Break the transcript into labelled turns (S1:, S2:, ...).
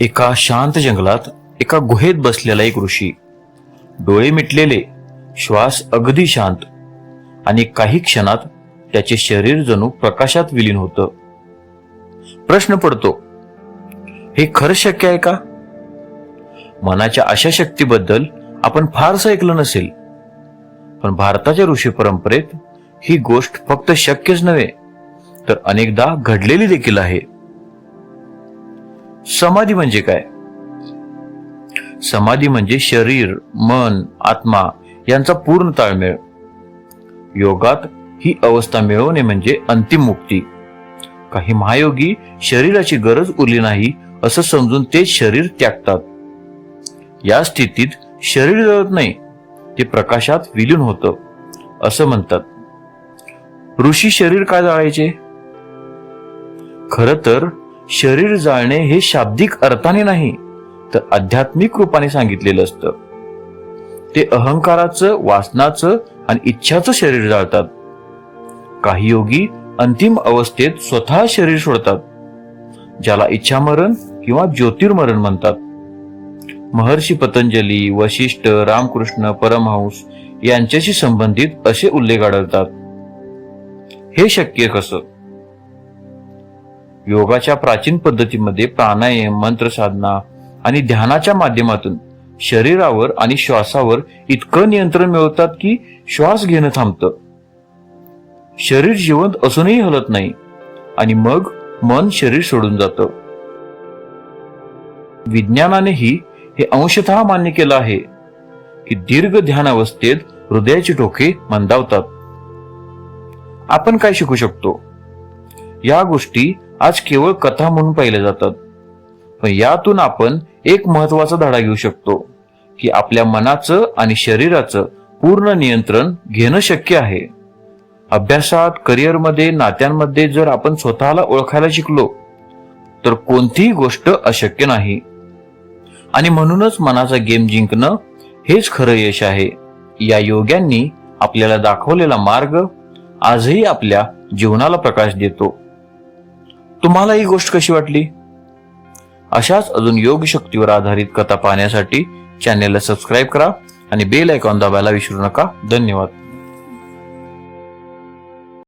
S1: एका शांत जंगलात एका गुहेत बसलेला एक ऋषी. डोळे मिटलेले श्वास अगदी शांत आणि काही क्षणात त्याचे शरीर जणू प्रकाशात विलीन होतं. प्रश्न पडतो हे खरं शक्य आहे का? मनाच्या अशा शक्तीबद्दल आपण फारसं ऐकलं नसेल. पण भारताच्या ऋषी परंपरेत ही गोष्ट फक्त शक्यच नव्हे तर अनेकदा घडलेली देखील आहे. समाधी म्हणजे काय? समाधी म्हणजे शरीर मन आत्मा यांचा पूर्ण ताळमेळ. योगात ही अवस्था मिळवणे म्हणजे अंतिम मुक्ती. काही महायोगी शरीराची गरज उरली नाही असं समजून ते शरीर त्यागतात. या स्थितीत शरीर जळत नाही ते प्रकाशात विलीन होतं असं म्हणतात. ऋषी शरीर काय जाळायचे? खर तर शरीर जाळणे हे शाब्दिक अर्थाने नाही तर आध्यात्मिक रूपाने सांगितलेलं असतं. ते अहंकाराचं वासनाचं आणि इच्छाचं शरीर जाळतात. काही योगी अंतिम अवस्थेत स्वतः शरीर सोडतात ज्याला इच्छामरण किंवा ज्योतिर्मरण म्हणतात. महर्षी पतंजली वशिष्ठ रामकृष्ण परमहंस यांच्याशी संबंधित असे उल्लेख आढळतात. हे शक्य कसं? योगाच्या प्राचीन पद्धतीमध्ये प्राणायाम मंत्र साधना आणि ध्यानाच्या माध्यमातून शरीरावर आणि श्वासावर इतकं नियंत्रण मिळवतात की श्वास घेणं थांबतं. शरीर जिवंत असूनही हलत नाही आणि मग मन शरीर सोडून जातं. विज्ञानानेही हे अंशतः मान्य केलं आहे की दीर्घ ध्यान अवस्थेत हृदयाचे ठोके मंदावतात. आपण काय शिकू शकतो? या गोष्टी आज केवळ कथा म्हणून पाहिल्या जातात. पण यातून आपण एक महत्त्वाचा धडा घेऊ शकतो की आपल्या मनाचं आणि शरीराचं पूर्ण नियंत्रण घेणं शक्य आहे. अभ्यासात करिअरमध्ये नात्यांमध्ये जर आपण स्वतःला ओळखायला शिकलो तर कोणतीही गोष्ट अशक्य नाही. आणि म्हणूनच मनाचा गेम जिंकणं हेच खरं यश आहे. या योग्यांनी आपल्याला दाखवलेला मार्ग आजही आपल्या जीवनाला प्रकाश देतो. तुम्हाला ही गोष्ट कशी वाटली? अशाच अजून योग शक्तीवर आधारित कथा पाहण्यासाठी चॅनेलला सबस्क्राईब करा आणि बेल आयकॉन दाबायला विसरू नका. धन्यवाद.